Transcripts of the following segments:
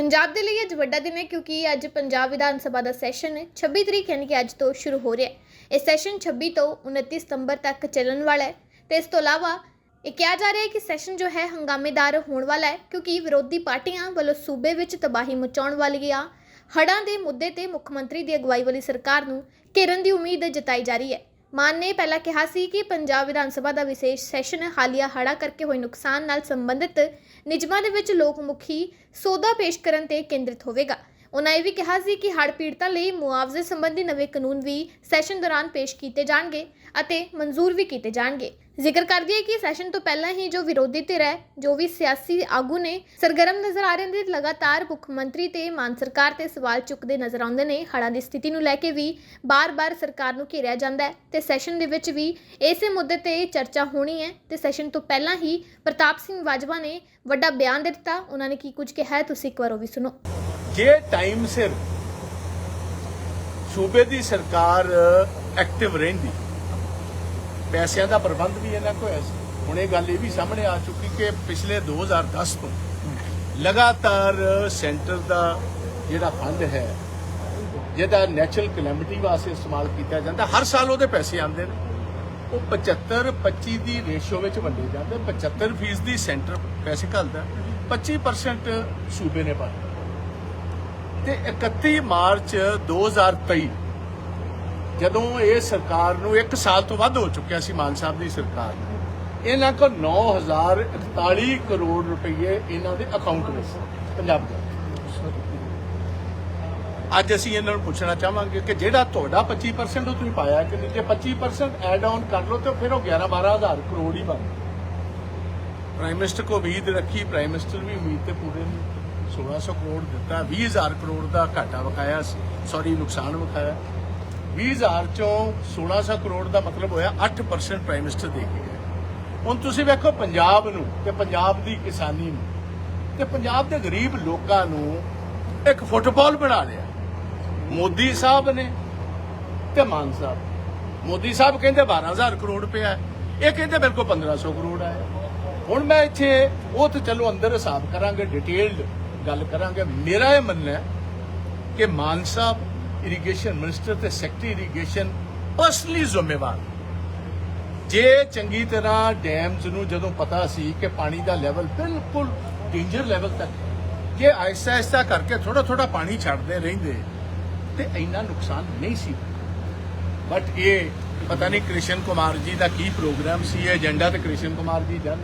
ਪੰਜਾਬ ਦੇ ਲਈ ਅੱਜ ਵੱਡਾ ਦਿਨ ਹੈ ਕਿਉਂਕਿ ਅੱਜ ਪੰਜਾਬ ਵਿਧਾਨ ਸਭਾ ਦਾ ਸੈਸ਼ਨ 26 ਤਰੀਕ ਯਾਨੀ ਕਿ ਅੱਜ ਤੋਂ ਸ਼ੁਰੂ ਹੋ ਰਿਹਾ ਹੈ। ਇਹ ਸੈਸ਼ਨ 26 ਤੋਂ 29 ਸਤੰਬਰ ਤੱਕ ਚੱਲਣ ਵਾਲਾ ਹੈ ਤੇ ਇਸ ਤੋਂ ਇਲਾਵਾ ਇਹ ਕਿਹਾ ਜਾ ਰਿਹਾ ਹੈ ਕਿ ਸੈਸ਼ਨ ਜੋ ਹੈ ਹੰਗਾਮੇਦਾਰ ਹੋਣ ਵਾਲਾ ਹੈ ਕਿਉਂਕਿ ਵਿਰੋਧੀ ਪਾਰਟੀਆਂ ਵੱਲੋਂ ਸੂਬੇ ਵਿੱਚ ਤਬਾਹੀ ਮਚਾਉਣ ਵਾਲੀਆਂ ਹੜ੍ਹਾਂ ਦੇ ਮੁੱਦੇ ਤੇ ਮੁੱਖ ਮੰਤਰੀ ਦੀ ਅਗਵਾਈ ਵਾਲੀ ਸਰਕਾਰ ਨੂੰ ਘੇਰਨ ਦੀ ਉਮੀਦ ਜਤਾਈ ਜਾ ਰਹੀ ਹੈ। ਮਾਨ ਨੇ ਪਹਿਲਾਂ ਕਿਹਾ ਸੀ ਕਿ ਪੰਜਾਬ ਵਿਧਾਨ ਸਭਾ ਦਾ ਵਿਸ਼ੇਸ਼ ਸੈਸ਼ਨ ਹਾਲੀਆ ਹੜ੍ਹਾਂ ਕਰਕੇ ਹੋਏ ਨੁਕਸਾਨ ਨਾਲ ਸੰਬੰਧਿਤ ਨਿਯਮਾਂ ਦੇ ਵਿੱਚ ਲੋਕ ਮੁਖੀ ਸੋਧਾ ਪੇਸ਼ ਕਰਨ ਤੇ ਕੇਂਦਰਿਤ ਹੋਵੇਗਾ। ਉਹਨਾਂ ਇਹ ਵੀ ਕਿਹਾ ਸੀ ਕਿ ਹੜ੍ਹ ਪੀੜਤਾਂ ਲਈ ਮੁਆਵਜ਼ੇ ਸੰਬੰਧੀ ਨਵੇਂ ਕਾਨੂੰਨ ਵੀ ਸੈਸ਼ਨ ਦੌਰਾਨ ਪੇਸ਼ ਕੀਤੇ ਜਾਣਗੇ ਅਤੇ ਮਨਜ਼ੂਰ ਵੀ ਕੀਤੇ ਜਾਣਗੇ। ਜ਼ਿਕਰ ਕਰ ਦਈਏ ਕਿ ਸੈਸ਼ਨ ਤੋਂ ਪਹਿਲਾਂ ਹੀ ਜੋ ਵਿਰੋਧੀ ਧਿਰ ਹੈ, ਜੋ ਵੀ ਸਿਆਸੀ ਆਗੂ ਨੇ, ਸਰਗਰਮ ਨਜ਼ਰ ਆ ਰਹੇ ਨੇ, ਲਗਾਤਾਰ ਮੁੱਖ ਮੰਤਰੀ ਤੇ ਮਾਨ ਸਰਕਾਰ ਤੇ ਸਵਾਲ ਚੁੱਕਦੇ ਨਜ਼ਰ ਆਉਂਦੇ ਨੇ। ਹੜ੍ਹਾਂ ਦੀ ਸਥਿਤੀ ਨੂੰ ਲੈ ਕੇ ਵੀ ਬਾਰ-ਬਾਰ ਸਰਕਾਰ ਨੂੰ ਘੇਰਿਆ ਜਾਂਦਾ ਹੈ ਤੇ ਸੈਸ਼ਨ ਦੇ ਵਿੱਚ ਵੀ ਇਸੇ ਮੁੱਦੇ ਤੇ ਚਰਚਾ ਹੋਣੀ ਹੈ ਤੇ ਸੈਸ਼ਨ ਤੋਂ ਪਹਿਲਾਂ ਹੀ ਪ੍ਰਤਾਪ ਸਿੰਘ ਬਾਜਵਾ ਨੇ ਵੱਡਾ ਬਿਆਨ ਦੇ ਦਿੱਤਾ। ਉਹਨਾਂ ਨੇ ਕੀ ਕੁਝ ਕਿਹਾ ਹੈ, ਤੁਸੀਂ ਇੱਕ ਵਾਰ ਉਹ ਵੀ ਸੁਣੋ। ਜੇ ਟਾਈਮ ਸਿਰ ਸੂਬੇ ਦੀ ਸਰਕਾਰ ਐਕਟਿਵ ਰਹਿੰਦੀ, ਪੈਸਿਆਂ ਦਾ ਪ੍ਰਬੰਧ ਵੀ ਇਹਨਾਂ ਕੋਲ ਹੈ ਸੀ। ਹੁਣ ਇਹ ਗੱਲ ਇਹ ਵੀ ਸਾਹਮਣੇ ਆ ਚੁੱਕੀ ਕਿ ਪਿਛਲੇ 2010 ਤੋਂ ਲਗਾਤਾਰ ਸੈਂਟਰ ਦਾ ਜਿਹੜਾ ਫੰਡ ਹੈ, ਜਿਹਦਾ ਨੈਚੁਰਲ ਕਲੈਮਿਟੀ ਵਾਸਤੇ ਇਸਤੇਮਾਲ ਕੀਤਾ ਜਾਂਦਾ, ਹਰ ਸਾਲ ਉਹਦੇ ਪੈਸੇ ਆਉਂਦੇ ਨੇ। ਉਹ 75 25 ਦੀ ਰੇਸ਼ੋ ਵਿੱਚ ਵੰਡੇ ਜਾਂਦੇ 75 ਫੀਸਦੀ ਸੈਂਟਰ ਪੈਸੇ ਘੱਲਦਾ 25% ਸੂਬੇ ਨੇ ਪਾਇਆ ਤੇ 31 ਮਾਰਚ 2023 ਜਦੋਂ ਇਹ ਸਰਕਾਰ ਨੂੰ 1 ਸਾਲ ਤੋਂ ਵੱਧ ਹੋ ਚੁੱਕਿਆ ਸੀ ਮਾਨ ਸਾਹਿਬ ਦੀ ਸਰਕਾਰ ਨੂੰ, ਇਹਨਾਂ ਕੋਲ 9041 ਕਰੋੜ ਰੁਪਏ ਇਹਨਾਂ ਦੇ ਅਕਾਊਂਟ ਵਿੱਚ ਪੰਜਾਬ ਦੇ। ਅੱਜ ਅਸੀਂ ਇਹਨਾਂ ਨੂੰ ਪੁੱਛਣਾ ਚਾਹਾਂਗੇ ਕਿ ਜਿਹੜਾ ਤੁਹਾਡਾ 25% ਉਹ ਤੁਸੀਂ ਪਾਇਆ ਕਿ ਨਹੀਂ? ਜੇ 25% ਐਡ ਆਨ ਕਰ ਲਓ ਤੇ ਫਿਰ ਉਹ 11 12000 ਕਰੋੜ ਹੀ ਬਣ ਪ੍ਰਾਈਮ ਮਿਨਿਸਟਰ ਕੋ ਉਮੀਦ ਰੱਖੀ ਪ੍ਰਾਈਮ ਮਿਨਿਸਟਰ ਵੀ ਉਮੀਦ ਤੇ ਪੂਰੇ ਨਹੀਂ 1600 ਕਰੋੜ ਦਿੱਤਾ 20000 ਕਰੋੜ ਦਾ ਘਾਟਾ ਵਿਖਾਇਆ ਸੌਰੀ ਨੁਕਸਾਨ ਵਿਖਾਇਆ। 20000 ਚੋਂ 1600 ਕਰੋੜ ਦਾ ਮਤਲਬ ਹੋਇਆ 8% ਪ੍ਰਾਈਮ ਮਿਨਿਸਟਰ ਦੇ ਕੇ ਗਏ। ਹੁਣ ਤੁਸੀਂ ਵੇਖੋ ਪੰਜਾਬ ਨੂੰ ਤੇ ਪੰਜਾਬ ਦੀ ਕਿਸਾਨੀ ਨੂੰ। ਤੇ ਪੰਜਾਬ ਦੇ ਗਰੀਬ ਲੋਕਾਂ ਨੂੰ ਇੱਕ ਫੁੱਟਬਾਲ ਬਣਾ ਲਿਆ। ਮੋਦੀ ਸਾਹਿਬ ਨੇ ਤੇ ਮਾਨ ਸਾਹਿਬ। ਮੋਦੀ ਸਾਹਿਬ ਕਹਿੰਦੇ 12000 ਕਰੋੜ ਰੁਪਇਆ ਇਹ ਕਹਿੰਦੇ ਮੇਰੇ ਕੋਲ 1500 ਕਰੋੜ ਆਇਆ। ਹੁਣ ਮੈਂ ਇੱਥੇ ਉਹ ਤੇ ਚਲੋ ਅੰਦਰ ਹਿਸਾਬ ਕਰਾਂਗੇ ਡਿਟੇਲਡ ਗੱਲ ਕਰਾਂਗੇ। ਮੇਰਾ ਇਹ ਮੰਨਣਾ ਹੈ ਕਿ ਮਾਨ ਸਾਹਿਬ ਇਰੀਗੇਸ਼ਨ ਮਿਨਿਸਟਰ ਤੇ ਸੈਕਟਰੀ ਇਰੀਗੇਸ਼ਨ ਪਰਸਨਲੀ ਜ਼ਿੰਮੇਵਾਰ ਜੇ ਚੰਗੀ ਤਰ੍ਹਾਂ ਡੈਮਸ ਨੂੰ ਜਦੋਂ ਪਤਾ ਸੀ ਕਿ ਪਾਣੀ ਦਾ ਲੈਵਲ ਬਿਲਕੁਲ ਡੇਂਜਰ ਲੈਵਲ ਤੱਕ ਹੈ, ਜੇ ਆਹਿਸਤਾ ਆਹਿਸਤਾ ਕਰਕੇ ਥੋੜਾ ਥੋੜਾ ਪਾਣੀ ਛੱਡਦੇ ਰਹਿੰਦੇ ਤੇ ਇੰਨਾ ਨੁਕਸਾਨ ਨਹੀਂ ਸੀ ਬਟ ਇਹ ਪਤਾ ਨਹੀਂ ਕ੍ਰਿਸ਼ਨ ਕੁਮਾਰ ਜੀ ਦਾ ਕੀ ਪ੍ਰੋਗਰਾਮ ਸੀ ਇਹ ਏਜੰਡਾ ਤੇ ਕ੍ਰਿਸ਼ਨ ਕੁਮਾਰ ਜੀ ਜਨ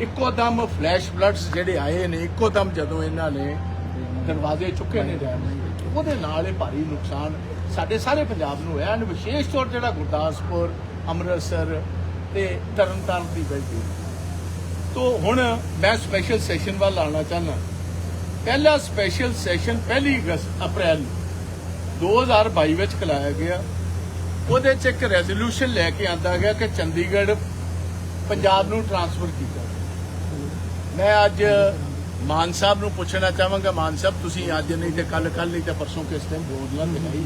ਇੱਕੋ ਦਮ ਫਲੈਸ਼ ਫਲੱਡਸ ਜਿਹੜੇ ਆਏ ਨੇ, ਇੱਕੋ ਦਮ ਜਦੋਂ ਇਹਨਾਂ ਨੇ ਦਰਵਾਜ਼ੇ ਚੁੱਕੇ ਨੇ, ਉਹਦੇ ਨਾਲ ਇਹ ਭਾਰੀ ਨੁਕਸਾਨ ਸਾਡੇ ਸਾਰੇ ਪੰਜਾਬ ਨੂੰ ਹੋਇਆ। ਐਂਡ ਵਿਸ਼ੇਸ਼ ਤੌਰ ਜਿਹੜਾ ਗੁਰਦਾਸਪੁਰ, ਅੰਮ੍ਰਿਤਸਰ ਤੇ ਤਰਨਤਾਰਨ ਦੀ ਬੈਲਟ ਤੋ ਹੁਣ ਮੈਂ ਸਪੈਸ਼ਲ ਸੈਸ਼ਨ ਵੱਲ ਆਉਣਾ ਚਾਹੁੰਦਾ। ਪਹਿਲਾ ਸਪੈਸ਼ਲ ਸੈਸ਼ਨ ਪਹਿਲੀ ਅਗਸਤ, ਅਪ੍ਰੈਲ ਨੂੰ। 2022 ਵਿੱਚ ਕਲਾਇਆ ਗਿਆ। ਉਹਦੇ ਚ ਇੱਕ ਰੈਜ਼ੋਲੂਸ਼ਨ ਲੈ ਕੇ ਆਂਦਾ ਗਿਆ ਕਿ ਚੰਡੀਗੜ੍ਹ ਪੰਜਾਬ ਨੂੰ ਟਰਾਂਸਫਰ ਕੀਤਾ। ਮੈਂ ਅੱਜ ਮਾਨ ਸਾਹਿਬ ਨੂੰ ਪੁੱਛਣਾ ਚਾਹਾਂਗਾ, ਮਾਨ ਸਾਹਿਬ, ਤੁਸੀਂ ਅੱਜ ਨਹੀਂ ਤੇ ਕੱਲ ਕੱਲ ਨਹੀਂ ਤੇ ਪਰਸੋਂ ਕਿਸ ਟਾਈਮ ਬੋਲਣਾ ਦਿਖਾਈ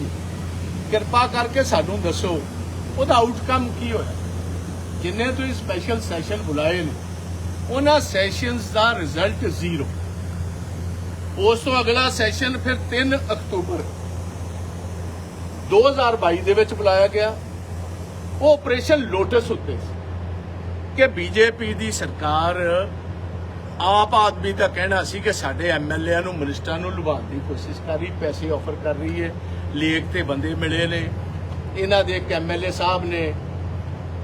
ਕਿਰਪਾ ਕਰਕੇ ਸਾਨੂੰ ਦੱਸੋ, ਉਹਦਾ ਆਊਟਕਮ ਕੀ ਹੋਇਆ? ਜਿੰਨੇ ਤੁਸੀਂ ਸਪੈਸ਼ਲ ਸੈਸ਼ਨ ਬੁਲਾਏ ਨੇ, ਉਹਨਾਂ ਸੈਸ਼ਨਸ ਦਾ ਰਿਜ਼ਲਟ ਜ਼ੀਰੋ ਉਸ ਤੋਂ ਅਗਲਾ ਸੈਸ਼ਨ ਫਿਰ 3 ਅਕਤੂਬਰ। 2022 ਦੇ ਵਿੱਚ ਬੁਲਾਇਆ ਗਿਆ। ਉਹ ਆਪਰੇਸ਼ਨ ਲੋਟਸ ਉੱਤੇ ਸੀ। ਕਿ ਬੀਜੇਪੀ ਦੀ ਸਰਕਾਰ ਆਪ ਆਦਮੀ ਦਾ ਕਹਿਣਾ ਸੀ ਕਿ ਸਾਡੇ ਐਮਐਲਏ ਨੂੰ, ਮਿਨਿਸਟਰਾਂ ਨੂੰ ਲੁਭਾਉਣ ਦੀ ਕੋਸ਼ਿਸ਼ ਕਰ ਰਹੀ, ਪੈਸੇ ਆਫਰ ਕਰ ਰਹੀ ਹੈ। ਲੇਕ ਤੇ ਬੰਦੇ ਮਿਲੇ ਨੇ। ਇਹਨਾਂ ਦੇ ਇੱਕ ਐਮਐਲਏ ਸਾਹਿਬ ਨੇ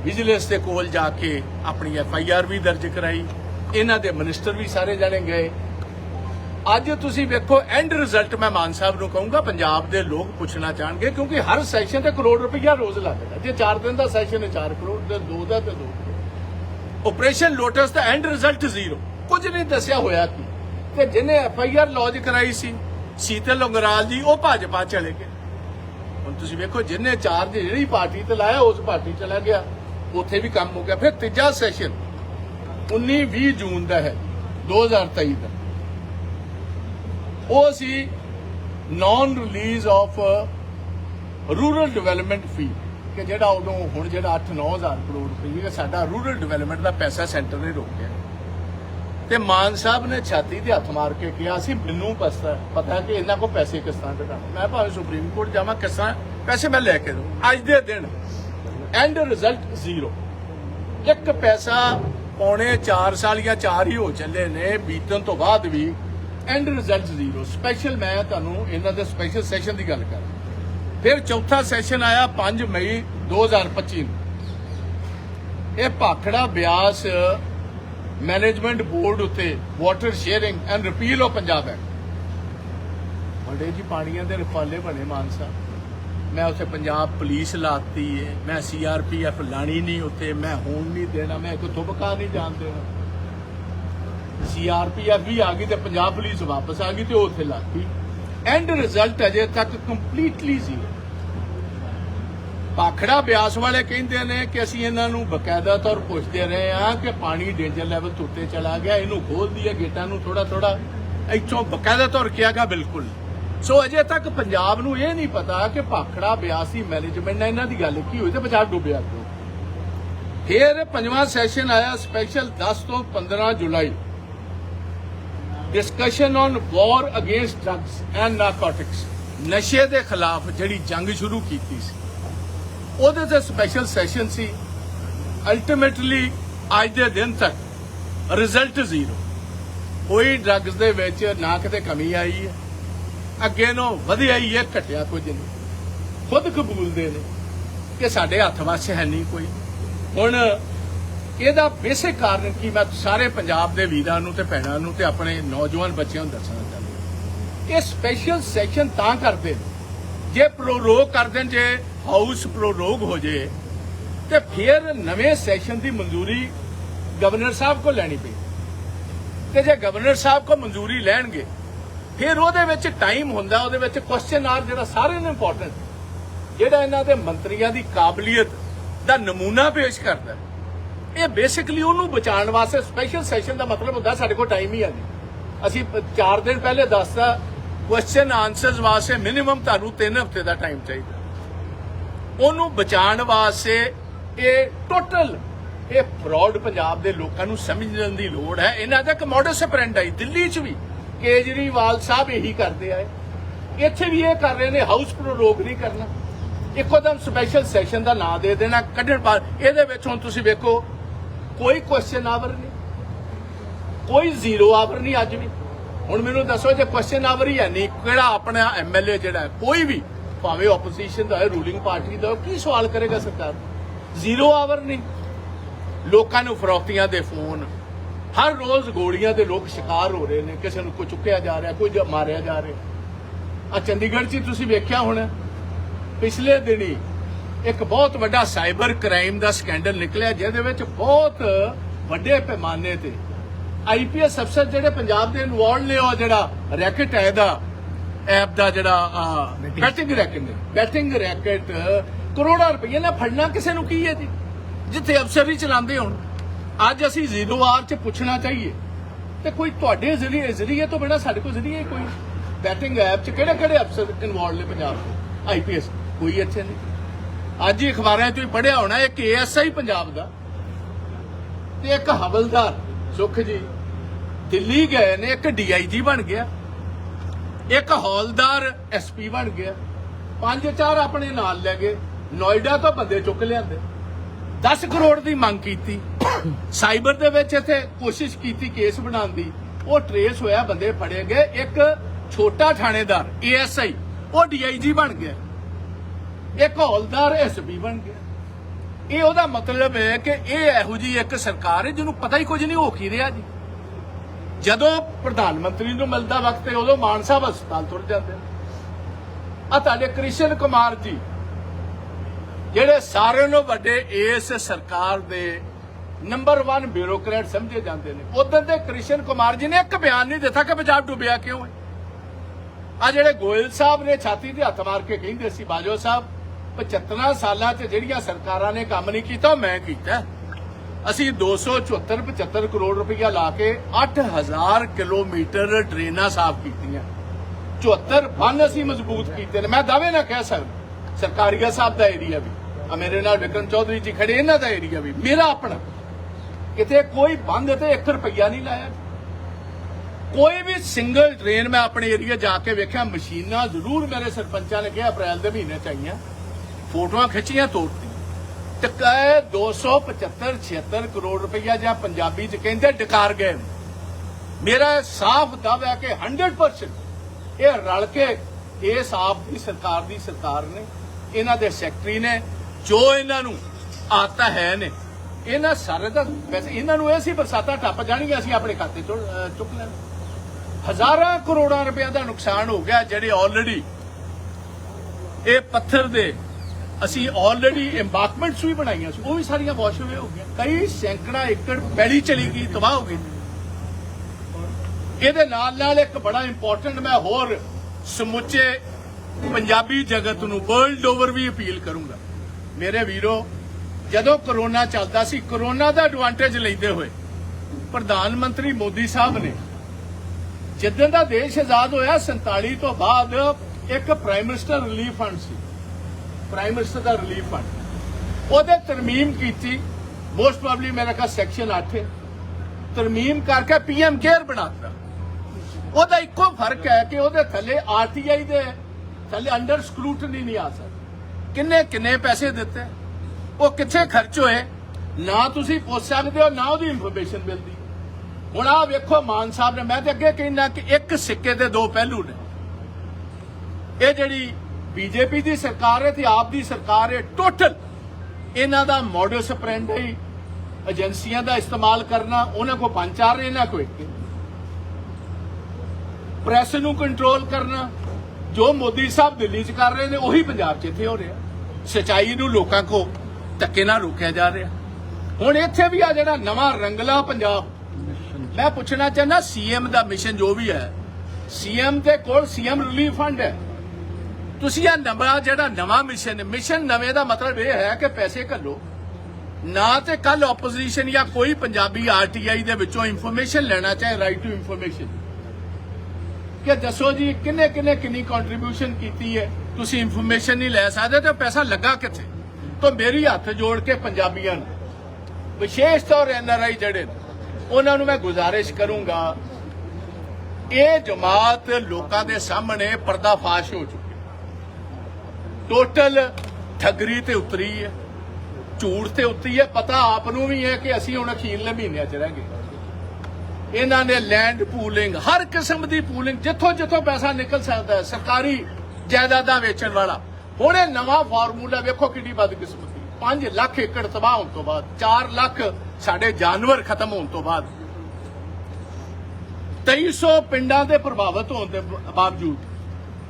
ਵਿਜੀਲੈਂਸ ਦੇ ਕੋਲ ਜਾ ਕੇ ਆਪਣੀ ਐਫਆਈਆਰ ਵੀ ਦਰਜ ਕਰਾਈ। ਇਹਨਾਂ ਦੇ ਮਿਨਿਸਟਰ ਵੀ ਸਾਰੇ ਜਾਣੇ ਗਏ। ਅੱਜ ਤੁਸੀਂ ਵੇਖੋ ਐਂਡ ਰਿਜ਼ਲਟ ਮੈਂ ਮਾਨ ਸਾਹਿਬ ਨੂੰ ਕਹੂੰਗਾ, ਪੰਜਾਬ ਦੇ ਲੋਕ ਪੁੱਛਣਾ ਚਾਹਣਗੇ, ਕਿਉਂਕਿ ਹਰ ਸੈਸ਼ਨ ਤੇ ਕਰੋੜ ਰੁਪਈਆ ਰੋਜ਼ ਲੱਗਦਾ। ਜੇ 4 ਦਿਨ ਦਾ ਸੈਸ਼ਨ ਹੈ 4 ਕਰੋੜ, ਤੇ 2 ਦਾ ਤੇ 2 ਆਪਰੇਸ਼ਨ ਲੋਟਸ ਦਾ ਐਂਡ ਰਿਜ਼ਲਟ ਜ਼ੀਰੋ ਕੁਝ ਨਹੀਂ ਦੱਸਿਆ ਹੋਇਆ ਕੀ ਤੇ ਜਿਹਨੇ ਐਫ ਆਈ ਆਰ ਲੌਜ ਕਰਾਈ ਸੀ, ਸੀਤਲ ਲੰਗਰਾਲ ਜੀ, ਉਹ ਭਾਜਪਾ ਚਲੇ ਗਏ। ਹੁਣ ਤੁਸੀਂ ਵੇਖੋ, ਜਿਹਨੇ ਚਾਰਜ ਜਿਹੜੀ ਪਾਰਟੀ ਤੇ ਲਾਇਆ, ਉਸ ਪਾਰਟੀ ਚਲਾ ਗਿਆ। ਉੱਥੇ ਵੀ ਕੰਮ ਹੋ ਗਿਆ। ਫਿਰ ਤੀਜਾ ਸੈਸ਼ਨ 19 20 ਜੂਨ ਦਾ ਹੈ 2023 ਦਾ। ਉਹ ਸੀ non release of rural development fee ਕਿ ਜਿਹੜਾ ਉਦੋਂ, ਹੁਣ ਜਿਹੜਾ 8-9000 ਕਰੋੜ ਰੁਪਏ ਸਾਡਾ ਰੂਰਲ ਡਿਵੈਲਪਮੈਂਟ ਦਾ ਪੈਸਾ ਸੈਂਟਰ ਨੇ ਰੋਕਿਆ। ਤੇ ਮਾਨ ਸਾਹਿਬ ਨੇ ਛਾਤੀ ਤੇ ਹੱਥ ਮਾਰ ਕੇ ਕਿਹਾ ਸੀ, ਮੈਨੂੰ ਪਤਾ ਪਤਾ ਕਿ ਇਹਨਾਂ ਕੋ ਪੈਸੇ ਕਿਸ ਤਰ੍ਹਾਂ ਕਢਾਉਣੇ ਮੈਂ ਭਾਵੇਂ ਸੁਪਰੀਮ ਕੋਰਟ ਜਾਵਾਂ, ਕਿਸ ਪੈਸੇ ਮੈਂ ਲੈ ਕੇ ਦਊਂ। ਅੱਜ ਦੇ ਦਿਨ ਐਂਡ ਰਿਜ਼ਲਟ ਜ਼ੀਰੋ ਇੱਕ ਪੈਸਾ ਪੌਣੇ 4 ਸਾਲ ਜਾਂ 4 ਹੀ ਹੋ ਚੱਲੇ ਨੇ, ਬੀਤਣ ਤੋਂ ਬਾਅਦ ਵੀ ਐਂਡ ਰਿਜ਼ਲਟ ਜ਼ੀਰੋ ਸਪੈਸ਼ਲ ਮੈਂ ਤੁਹਾਨੂੰ ਇਹਨਾਂ ਦੇ ਸਪੈਸ਼ਲ ਸੈਸ਼ਨ ਦੀ ਗੱਲ ਕਰ ਫਿਰ ਚੌਥਾ ਸੈਸ਼ਨ ਆਇਆ 5 ਮਈ 2025 ਨੂੰ। ਇਹ ਭਾਖੜਾ ਬਿਆਸ ਮੈਨੇਜਮੈਂਟ ਬੋਰਡ ਉੱਤੇ water sharing and repeal of Punjab act. ਵੱਡੇ ਜੀ, ਪਾਣੀਆਂ ਦੇ ਰਫਾਲੇ ਬਣੇ ਮਾਨਸਾ। ਮੈਂ ਉੱਥੇ ਪੰਜਾਬ ਪੁਲਿਸ ਲਾਤੀ ਹੈ ਮੈਂ ਸੀਆਰਪੀਐਫ ਲਾਣੀ ਨਹੀਂ ਉੱਥੇ, ਮੈਂ ਹੋਣ ਨਹੀਂ ਦੇਣਾ, ਮੈਂ ਕੋਈ ਤੁਬਕਾ ਨਹੀਂ ਜਾਣ ਦੇਣਾ। ਸੀਆਰਪੀਐਫ ਵੀ ਆ ਗਈ ਤੇ ਪੰਜਾਬ ਪੁਲਿਸ ਵਾਪਸ ਆ ਗਈ ਤੇ ਉਹ ਉੱਥੇ ਲਾਤੀ। ਐਂਡ ਰਿਜ਼ਲਟ ਅਜੇ ਤੱਕ ਕੰਪਲੀਟਲੀ ਜ਼ੀਰੋ ਪਾਖੜਾ ਬਿਆਸ ਵਾਲੇ ਕਹਿੰਦੇ ਨੇ ਕਿ ਅਸੀਂ ਇਹਨਾਂ ਨੂੰ ਬਕਾਇਦਾ ਤੌਰ ਪੁੱਛਦੇ ਰਹੇ ਹਾਂ ਕਿ ਪਾਣੀ ਡੇਂਜਰ ਲੈਵਲ ਤੋਂ ਉੱਤੇ ਚਲਾ ਗਿਆ, ਇਹਨੂੰ ਖੋਲ ਦਈਏ, ਗੇਟਾਂ ਨੂੰ ਥੋੜਾ ਥੋੜਾ ਇੱਥੋਂ ਬਕਾਇਦਾ ਤੌਰ ਕਿਹਾਗਾ ਬਿਲਕੁਲ। ਸੋ ਅਜੇ ਤੱਕ ਪੰਜਾਬ ਨੂੰ ਇਹ ਨਹੀਂ ਪਤਾ ਕਿ ਪਾਖੜਾ ਦੀ ਮੈਨੇਜਮੈਂਟ ਨਾਲ ਇਹਨਾਂ ਦੀ ਗੱਲ ਕੀ ਹੋਈ ਤੇ ਪੰਜਾਬ ਡੁੱਬਿਆ ਕਿਉਂ। ਫਿਰ ਪੰਜਵਾਂ ਸੈਸ਼ਨ ਆਇਆ ਸਪੈਸ਼ਲ 10 ਤੋਂ 15 ਜੁਲਾਈ। Discussion on war against drugs and narcotics ਨਸ਼ੇ ਦੇ ਖਿਲਾਫ ਜਿਹੜੀ ਜੰਗ ਸ਼ੁਰੂ ਕੀਤੀ ਸੀ। ਉਹਦੇ ਤੇ ਸਪੈਸ਼ਲ ਸੈਸ਼ਨ ਸੀ। ਅਲਟੀਮੇਟਲੀ ਅੱਜ ਦੇ ਦਿਨ ਤੱਕ ਰਿਜ਼ਲਟ ਜ਼ੀਰੋ ਕੋਈ ਡਰੱਗਸ ਦੇ ਵਿੱਚ ਨਾ ਕਿਤੇ ਕਮੀ ਆਈ ਹੈ। ਅੱਗੇ ਨੂੰ ਵਧਿਆ ਹੀ ਹੈ, ਘਟਿਆ ਕੁਝ ਨਹੀਂ। ਖੁਦ ਕਬੂਲਦੇ ਨੇ ਕਿ ਸਾਡੇ ਹੱਥ ਵੱਸ ਹੈ ਨਹੀਂ ਕੋਈ। ਹੁਣ ਇਹਦਾ ਬੇਸਿਕ ਕਾਰਨ ਕੀ, ਮੈਂ ਸਾਰੇ ਪੰਜਾਬ ਦੇ ਵੀਰਾਂ ਨੂੰ ਤੇ ਭੈਣਾਂ ਨੂੰ ਤੇ ਆਪਣੇ ਨੌਜਵਾਨ ਬੱਚਿਆਂ ਨੂੰ ਦੱਸਣਾ ਚਾਹੁੰਦਾ। ਇਹ ਸਪੈਸ਼ਲ ਸੈਸ਼ਨ ਤਾਂ ਕਰਦੇ ਨੇ। ਜੇ ਪ੍ਰੋਰੋਗ ਕਰਦੇ ਜੇ ਹਾਊਸ ਪ੍ਰੋਰੋਗ ਹੋ ਜੇ ਤੇ ਫਿਰ ਨਵੇਂ ਸੈਸ਼ਨ ਦੀ ਮਨਜ਼ੂਰੀ ਗਵਰਨਰ ਸਾਹਿਬ ਕੋ ਲੈਣੀ ਪਈ। ਤੇ ਜੇ ਗਵਰਨਰ ਸਾਹਿਬ ਕੋ ਮਨਜ਼ੂਰੀ ਲੈਣਗੇ, ਫਿਰ ਉਹਦੇ ਵਿੱਚ ਟਾਈਮ ਹੁੰਦਾ, ਉਹਦੇ ਵਿੱਚ ਕੁਐਸਚਨ ਆਰ ਜਿਹੜਾ ਸਾਰਿਆਂ ਨੂੰ ਇੰਪੋਰਟੈਂਟ ਜਿਹੜਾ ਇਹਨਾਂ ਦੇ ਮੰਤਰੀਆਂ ਦੀ ਕਾਬਲੀਅਤ ਦਾ ਨਮੂਨਾ ਪੇਸ਼ ਕਰਦਾ ਇਹ ਬੇਸਿਕਲੀ ਉਹਨੂੰ ਬਚਾਉਣ ਵਾਸਤੇ ਸਪੈਸ਼ਲ ਸੈਸ਼ਨ ਦਾ ਮਤਲਬ ਹੁੰਦਾ, ਸਾਡੇ ਕੋਲ ਟਾਈਮ ਹੀ ਹੈ ਨਹੀਂ। ਅਸੀਂ 4 ਦਿਨ ਪਹਿਲੇ ਦੱਸਦਾ ਕੁਐਸਚਨ ਆਨਸਰਸ ਵਾਸਤੇ ਮਿਨੀਮਮ ਤੁਹਾਨੂੰ 3 ਹਫ਼ਤੇ ਦਾ ਟਾਈਮ ਚਾਹੀਦਾ। ਉਹਨੂੰ ਬਚਾਉਣ ਵਾਸਤੇ ਇਹ ਟੋਟਲ ਇਹ ਫਰਾਡ ਪੰਜਾਬ ਦੇ ਲੋਕਾਂ ਨੂੰ ਸਮਝਣ ਦੀ ਲੋੜ ਹੈ। ਇਹਨਾਂ ਦਾ ਇੱਕ ਮੋਡਸ ਆਈ ਦਿੱਲੀ 'ਚ ਵੀ ਕੇਜਰੀਵਾਲ ਸਾਹਿਬ ਇਹੀ ਕਰਦੇ ਆਏ। ਇੱਥੇ ਵੀ ਇਹ ਕਰ ਰਹੇ ਨੇ ਹਾਊਸ ਪ੍ਰੋਰੋਗ ਨਹੀਂ ਕਰਨਾ। ਇੱਕੋਦਮ ਸਪੈਸ਼ਲ ਸੈਸ਼ਨ ਦਾ ਨਾਂ ਦੇ ਦੇਣਾ, ਕੱਢਣ ਪਾ ਇਹਦੇ ਵਿੱਚ ਹੁਣ ਤੁਸੀਂ ਵੇਖੋ, ਕੋਈ ਕੁਐਸਚਨ ਆਵਰ ਨਹੀਂ। ਕੋਈ ਜ਼ੀਰੋ ਆਵਰ ਨਹੀਂ ਅੱਜ ਵੀ। ਹੁਣ ਮੈਨੂੰ ਦੱਸੋ ਜੇ ਕੁਐਸਚਨ ਆਵਰ ਹੀ ਹੈ ਨਹੀਂ, ਕਿਹੜਾ ਆਪਣਾ ਐਮਐਲਏ ਜਿਹੜਾ ਕੋਈ ਵੀ ਭਾਵੇਂ ਆਪੋਜੀਸ਼ਨ ਦਾ ਹੈ ਰੂਲਿੰਗ ਪਾਰਟੀ ਦਾ ਕੀ ਸਵਾਲ ਕਰੇਗਾ ਸਰਕਾਰ? ਜ਼ੀਰੋ ਆਵਰ ਨਹੀਂ। ਲੋਕਾਂ ਨੂੰ ਫਰੋਖਤੀਆਂ ਦੇ ਫੋਨ। ਹਰ ਰੋਜ਼ ਗੋਲੀਆਂ ਦੇ ਲੋਕ ਸ਼ਿਕਾਰ ਹੋ ਰਹੇ ਨੇ। ਕਿਸੇ ਨੂੰ ਕੋਈ ਚੁੱਕਿਆ ਜਾ ਰਿਹਾ, ਕੋਈ ਮਾਰਿਆ ਜਾ ਰਿਹਾ। ਆ ਚੰਡੀਗੜ੍ਹ 'ਚ ਤੁਸੀਂ ਵੇਖਿਆ ਹੁਣ। ਪਿਛਲੇ ਦਿਨੀ ਇੱਕ ਬਹੁਤ ਵੱਡਾ ਸਾਈਬਰ ਕ੍ਰਾਈਮ ਦਾ ਸਕੈਂਡਲ ਨਿਕਲਿਆ, ਜਿਹਦੇ ਵਿੱਚ ਬਹੁਤ ਵੱਡੇ ਪੈਮਾਨੇ ਤੇ ਆਈਪੀਐਸ ਅਫਸਰ ਜਿਹੜੇ ਪੰਜਾਬ ਦੇ ਇਨਵੋਲਡ ਨੇ, ਉਹ ਜਿਹੜਾ ਰੈਕਟ ਹੈ ਇਹਦਾ ਐਪ ਦਾ ਜਿਹੜਾ ਬੈਟਿੰਗ। ਰੈਕਟ ਬੈਟਿੰਗ ਰੈਕਟ ਕਰੋੜਾਂ ਰੁਪਏ ਨਾਲ ਫੜਨਾ ਕਿਸੇ ਨੂੰ ਕੀ ਹੈ ਜੀ? ਜਿੱਥੇ ਅਫਸਰ ਹੀ ਚਲਾਉਂਦੇ ਹੋਣ। ਅੱਜ ਅਸੀਂ ਜ਼ੀਰੋ ਆਰ ਚ ਪੁੱਛਣਾ ਚਾਹੀਏ। ਤੇ ਕੋਈ ਤੁਹਾਡੇ ਜ਼ਰੀਏ ਜ਼ਰੀਏ ਤੋਂ ਬਿਨਾ ਸਾਡੇ ਕੋਲ ਜ਼ਰੀਏ ਕੋਈ। ਬੈਟਿੰਗ ਐਪ ਚ ਕਿਹੜੇ ਕਿਹੜੇ ਅਫਸਰ ਇਨਵੋਲਡ ਨੇ ਪੰਜਾਬ ਦੇ ਆਈਪੀਐਸ ਕੋਈ ਇੱਥੇ ਨਹੀਂ। ਅੱਜ ਹੀ ਅਖਬਾਰਾਂ 'ਚ ਵੀ ਪੜਿਆ ਹੋਣਾ ਇੱਕ ਏਐਸਆਈ ਪੰਜਾਬ ਦਾ। ਤੇ ਇੱਕ ਹਵਲਦਾਰ ਸੁਖ ਜੀ ਦਿੱਲੀ ਗਏ ਨੇ ਇੱਕ ਡੀਆਈਜੀ ਬਣ ਗਿਆ। ਇੱਕ ਹੌਲਦਾਰ ਐਸਪੀ ਬਣ ਗਿਆ। ਪੰਜ ਚਾਰ ਆਪਣੇ ਨਾਲ ਲੈ ਗਏ। ਨੋਇਡਾ ਤੋਂ ਬੰਦੇ ਚੁੱਕ ਲਿਆਂਦੇ। 10 ਕਰੋੜ ਦੀ ਮੰਗ ਕੀਤੀ। ਸਾਈਬਰ ਦੇ ਵਿੱਚ ਇੱਥੇ ਕੋਸ਼ਿਸ਼ ਕੀਤੀ ਕੇਸ ਬਣਾਉਣ ਦੀ। ਉਹ ਟਰੇਸ ਹੋਇਆ, ਬੰਦੇ ਫੜੇ ਗਏ। ਇੱਕ ਛੋਟਾ ਥਾਣੇਦਾਰ, ਏਐਸਆਈ, ਉਹ ਡੀਆਈਜੀ ਬਣ ਗਿਆ। ਇੱਕ ਹੌਲਦਾਰ ਐਸਪੀ ਬਣ ਗਿਆ। ਇਹ ਉਹਦਾ ਮਤਲਬ ਹੈ ਕਿ ਇਹ ਇਹੋ ਜੀ ਇੱਕ ਸਰਕਾਰ ਹੈ ਜਿਹਨੂੰ ਪਤਾ ਹੀ ਕੁਝ ਨਹੀਂ ਹੋ ਕੀ ਰਿਹਾ ਜੀ? ਜਦੋਂ ਪ੍ਰਧਾਨ ਮੰਤਰੀ ਨੂੰ ਮਿਲਦਾ ਵਕਤ ਹੈ ਉਦੋਂ ਮਾਨ ਸਾਹਿਬ ਹਸਪਤਾਲ ਤੁਰ ਜਾਂਦੇ ਆ ਤੁਹਾਡੇ ਕ੍ਰਿਸ਼ਨ ਕੁਮਾਰ ਜੀ, ਜਿਹੜੇ ਸਾਰਿਆਂ ਨੂੰ ਵੱਡੇ ਇਸ ਸਰਕਾਰ ਦੇ ਨੰਬਰ 1 ਬਿਊਰੋਕਰੇਟ ਸਮਝੇ ਜਾਂਦੇ ਨੇ। ਉਦੋਂ ਦੇ ਕ੍ਰਿਸ਼ਨ ਕੁਮਾਰ ਜੀ ਨੇ ਇੱਕ ਬਿਆਨ ਨਹੀਂ ਦਿੱਤਾ ਕਿ ਪੰਜਾਬ ਡੁੱਬਿਆ ਕਿਉਂ ਹੈ। ਆ ਜਿਹੜੇ ਗੋਇਲ ਸਾਹਿਬ ਨੇ ਛਾਤੀ ਤੇ ਹੱਥ ਮਾਰ ਕੇ ਕਹਿੰਦੇ ਸੀ ਬਾਜੋ ਸਾਹਿਬ 75 ਸਾਲਾਂ 'ਚ ਜਿਹੜੀਆਂ ਸਰਕਾਰਾਂ ਨੇ ਕੰਮ ਨਹੀਂ ਕੀਤਾ, ਉਹ ਮੈਂ ਕੀਤਾ। ਅਸੀਂ 274 75 ਕਰੋੜ ਰੁਪਇਆ ਲਾ ਕੇ 8000 ਕਿਲੋਮੀਟਰ ਡਰੇਨਾਂ ਸਾਫ਼ ਕੀਤੀਆਂ। 74 ਬੰਨ ਅਸੀਂ ਮਜ਼ਬੂਤ ਕੀਤੇ ਨੇ। ਮੈਂ ਦਾਅਵੇ ਨਾ ਕਹਿ ਸਕਦਾ। ਸਰਕਾਰੀਆ ਸਾਹਿਬ ਦਾ ਏਰੀਆ ਵੀ। ਆ ਮੇਰੇ ਨਾਲ ਵਿਕਰਮ ਚੌਧਰੀ ਜੀ ਖੜੇ, ਇਹਨਾਂ ਦਾ ਏਰੀਆ ਵੀ। ਮੇਰਾ ਆਪਣਾ। ਕਿਤੇ ਕੋਈ ਬੰਦ ਤੇ 1 ਰੁਪਇਆ ਨਹੀਂ ਲਾਇਆ। ਕੋਈ ਵੀ ਸਿੰਗਲ ਡਰੇਨ ਮੈਂ ਆਪਣੇ ਏਰੀਆ ਜਾ ਕੇ ਵੇਖਿਆ, ਮਸ਼ੀਨਾਂ ਜ਼ਰੂਰ ਮੇਰੇ ਸਰਪੰਚਾਂ ਨੇ ਕਿਹਾ ਅਪ੍ਰੈਲ ਦੇ ਮਹੀਨੇ ਚ ਆਈਆਂ। ਫੋਟੋਆਂ ਖਿੱਚੀਆਂ ਤੋੜਤੀ ਟਕਾਏ 275 76 ਕਰੋੜ ਰੁਪਈਆ ਜਾਂ ਪੰਜਾਬੀ ਚ ਕਹਿੰਦੇ ਡਕਾਰ ਗਏ। ਮੇਰਾ ਸਾਫ਼ ਦਾਅਵਾ ਹੈ ਕਿ 100% ਇਹ ਰਲ ਕੇ ਇਸ ਆਪ ਦੀ ਸਰਕਾਰ ਦੀ ਸਰਕਾਰ ਨੇ, ਇਹਨਾਂ ਦੇ ਸੈਕਟਰੀ ਨੇ, ਜੋ ਇਹਨਾਂ ਨੂੰ ਆਤਾ ਹੈ ਨੇ, ਇਹਨਾਂ ਸਾਰੇ ਦਾ ਵੈਸੇ ਇਹਨਾਂ ਨੂੰ ਇਹ ਸੀ ਬਰਸਾਤਾਂ ਟੱਪ ਜਾਣਗੀਆਂ, ਅਸੀਂ ਆਪਣੇ ਖਾਤੇ ਚੋਂ ਚੁੱਕ ਲੈਣਾ। ਹਜ਼ਾਰਾਂ ਕਰੋੜਾਂ ਰੁਪਏ ਦਾ ਨੁਕਸਾਨ ਹੋ ਗਿਆ, ਜਿਹੜੇ ਆਲਰੇਡੀ ਇਹ ਪੱਥਰ ਦੇ ਅਸੀਂ ਆਲਰੇਡੀ ਇੰਬਾਕਮੈਂਟਸ ਵੀ ਬਣਾਈਆਂ ਸੀ, ਉਹ ਵੀ ਸਾਰੀਆਂ ਵਾਸ਼ ਅਵੇ ਹੋ ਗਈਆਂ। ਕਈ ਸੈਂਕੜਾ ਏਕੜ ਪੈਲੀ ਚਲੀ ਗਈ, ਤਬਾਹ ਹੋ ਗਈ। ਇਹਦੇ ਨਾਲ ਨਾਲ ਇੱਕ ਬੜਾ ਇੰਪੋਰਟੈਂਟ ਮੈਂ ਹੋਰ ਸਮੁੱਚੇ ਪੰਜਾਬੀ ਜਗਤ ਨੂੰ ਵਰਲਡ ਓਵਰ ਵੀ ਅਪੀਲ ਕਰੂੰਗਾ। ਮੇਰੇ ਵੀਰੋ, ਜਦੋਂ ਕਰੋਨਾ ਚੱਲਦਾ ਸੀ ਕਰੋਨਾ ਦਾ ਐਡਵਾਂਟੇਜ ਲੈਂਦੇ ਹੋਏ ਪ੍ਰਧਾਨ ਮੰਤਰੀ ਮੋਦੀ ਸਾਹਿਬ ਨੇ ਜਿੱਦਣ ਦਾ ਦੇਸ਼ ਆਜ਼ਾਦ ਹੋਇਆ 47 ਤੋਂ ਬਾਅਦ ਇੱਕ ਪ੍ਰਾਈਮ ਮਿਨਿਸਟਰ ਰਿਲੀਫ ਫੰਡ ਸੀ। ਪ੍ਰਾਈਮ ਮਿਨਿਸਟਰ ਦਾ ਰਿਲੀਫ ਫੰਡ ਉਹਦੇ ਤਰਮੀਮ ਕੀਤੀ। ਮੋਸਟ ਪ੍ਰੋਬਬਲੀ ਮੇਰਾ ਕਾ ਸੈਕਸ਼ਨ 8 ਹੈ। ਤਰਮੀਮ ਕਰਕੇ ਪੀਐਮ ਕੇਅਰ ਬਣਾਤਾ। ਉਹਦਾ ਇੱਕੋ ਫ਼ਰਕ ਹੈ ਕਿ ਉਹਦੇ ਥੱਲੇ ਆਰਟੀਆਈ ਦੇ ਥੱਲੇ ਅੰਡਰ ਸਕਰੂਟਨੀ ਨਹੀਂ ਆ ਸਕਦਾ। ਕਿੰਨੇ ਕਿੰਨੇ ਪੈਸੇ ਦਿੱਤੇ? ਉਹ ਕਿੱਥੇ ਖਰਚ ਹੋਏ? ਨਾ ਤੁਸੀਂ ਪੁੱਛ ਸਕਦੇ ਹੋ, ਨਾ ਉਹਦੀ ਇਨਫੋਰਮੇਸ਼ਨ ਮਿਲਦੀ। ਹੁਣ ਆ ਵੇਖੋ ਮਾਨ ਸਾਹਿਬ ਨੇ, ਮੈਂ ਤੇ ਅੱਗੇ ਕਹਿੰਦਾ ਕਿ ਇੱਕ ਸਿੱਕੇ ਦੇ ਦੋ ਪਹਿਲੂ ਨੇ। ਇਹ ਜਿਹੜੀ ਬੀਜੇਪੀ ਦੀ ਸਰਕਾਰ ਹੈ ਤੇ ਆਪ ਦੀ ਸਰਕਾਰ ਹੈ। ਟੋਟਲ ਇਹਨਾਂ ਦਾ ਮੋਡਸ ਆਪਰੈਂਡੀ ਏਜੰਸੀਆਂ ਦਾ ਇਸਤੇਮਾਲ ਕਰਨਾ, ਉਹਨਾਂ ਕੋ ਪੰਜ ਚਾਰ ਇਹਨਾਂ ਕੋ ਇੱਕ ਪ੍ਰੈਸ ਨੂੰ ਕੰਟਰੋਲ ਕਰਨਾ, ਜੋ ਮੋਦੀ ਸਾਹਿਬ ਦਿੱਲੀ 'ਚ ਕਰ ਰਹੇ ਨੇ, ਉਹੀ ਪੰਜਾਬ 'ਚ ਇੱਥੇ ਹੋ ਰਿਹਾ। ਸਚਾਈ ਨੂੰ ਲੋਕਾਂ ਕੋ ਧੱਕੇ ਨਾਲ ਰੋਕਿਆ ਜਾ ਰਿਹਾ। ਹੁਣ ਇੱਥੇ ਵੀ ਆ ਜਿਹੜਾ ਨਵਾਂ ਰੰਗਲਾ ਪੰਜਾਬ। ਮੈਂ ਪੁੱਛਣਾ ਚਾਹੁੰਦਾ ਸੀਐਮ ਦਾ ਮਿਸ਼ਨ ਜੋ ਵੀ ਹੈ ਸੀਐਮ ਦੇ ਕੋਲ ਸੀਐਮ ਰਿਲੀਫ ਫੰਡ ਹੈ। ਤੁਸੀਂ ਇਹ ਨਵਾਂ ਜਿਹੜਾ ਨਵਾਂ ਮਿਸ਼ਨ ਹੈ ਮਿਸ਼ਨ ਨਵੇਂ ਦਾ ਮਤਲਬ ਇਹ ਹੈ ਕਿ ਪੈਸੇ ਘੱਲੋ। ਨਾ ਤੇ ਕੱਲ ਆਪੋਜੀਸ਼ਨ ਜਾਂ ਕੋਈ ਪੰਜਾਬੀ ਆਰਟੀਆਈ ਦੇ ਵਿੱਚੋਂ ਇਨਫੋਰਮੇਸ਼ਨ ਲੈਣਾ, ਚਾਹੇ ਰਾਈਟ ਟੂ ਇਨਫੋਰਮੇਸ਼ਨ ਕਿ ਦੱਸੋ ਜੀ, ਕਿੰਨੇ ਕਿੰਨੇ, ਕਿੰਨੀ ਕੰਟਰੀਬਿਊਸ਼ਨ ਕੀਤੀ ਹੈ? ਤੁਸੀਂ ਇਨਫੋਰਮੇਸ਼ਨ ਨਹੀਂ ਲੈ ਸਕਦੇ ਤੇ ਪੈਸਾ ਲੱਗਾ ਕਿੱਥੇ? ਤਾਂ ਮੇਰੀ ਹੱਥ ਜੋੜ ਕੇ ਪੰਜਾਬੀਆਂ ਨੂੰ, ਵਿਸ਼ੇਸ਼ ਤੌਰ ਐਨਆਰਆਈ ਜਿਹੜੇ ਉਹਨਾਂ ਨੂੰ ਮੈਂ ਗੁਜ਼ਾਰਿਸ਼ ਕਰੂੰਗਾ, ਇਹ ਜਮਾਤ ਲੋਕਾਂ ਦੇ ਸਾਹਮਣੇ ਪਰਦਾਫਾਸ਼ ਹੋ ਚੁੱਕੀ ਟੋਟਲ ਠੱਗਰੀ ਤੇ ਉਤਰੀ ਹੈ, ਝੂਠ ਤੇ ਉਤਰੀ ਹੈ, ਪਤਾ ਆਪ ਨੂੰ ਵੀ ਹੈ ਕਿ ਅਸੀਂ ਹੁਣ ਅਖੀਰਲੇ ਮਹੀਨਿਆਂ 'ਚ ਰਹਿ ਗਏ। ਇਹਨਾਂ ਨੇ ਲੈਂਡ ਪੂਲਿੰਗ ਹਰ ਕਿਸਮ ਦੀ ਪੂਲਿੰਗ ਜਿੱਥੋਂ ਜਿੱਥੋਂ ਪੈਸਾ ਨਿਕਲ ਸਕਦਾ ਹੈ, ਸਰਕਾਰੀ ਜਾਇਦਾਦਾਂ ਵੇਚਣ ਵਾਲਾ। ਹੁਣ ਇਹ ਨਵਾਂ ਫਾਰਮੂਲਾ ਵੇਖੋ ਕਿੰਨੀ ਬਦਕਿਸਮਤੀ। 5 ਲੱਖ ਏਕੜ ਤਬਾਹ ਹੋਣ ਤੋਂ ਬਾਅਦ 4 ਲੱਖ ਸਾਡੇ ਜਾਨਵਰ ਖਤਮ ਹੋਣ ਤੋਂ ਬਾਅਦ। 2300 ਪਿੰਡਾਂ ਦੇ ਪ੍ਰਭਾਵਿਤ ਹੋਣ ਦੇ ਬਾਵਜੂਦ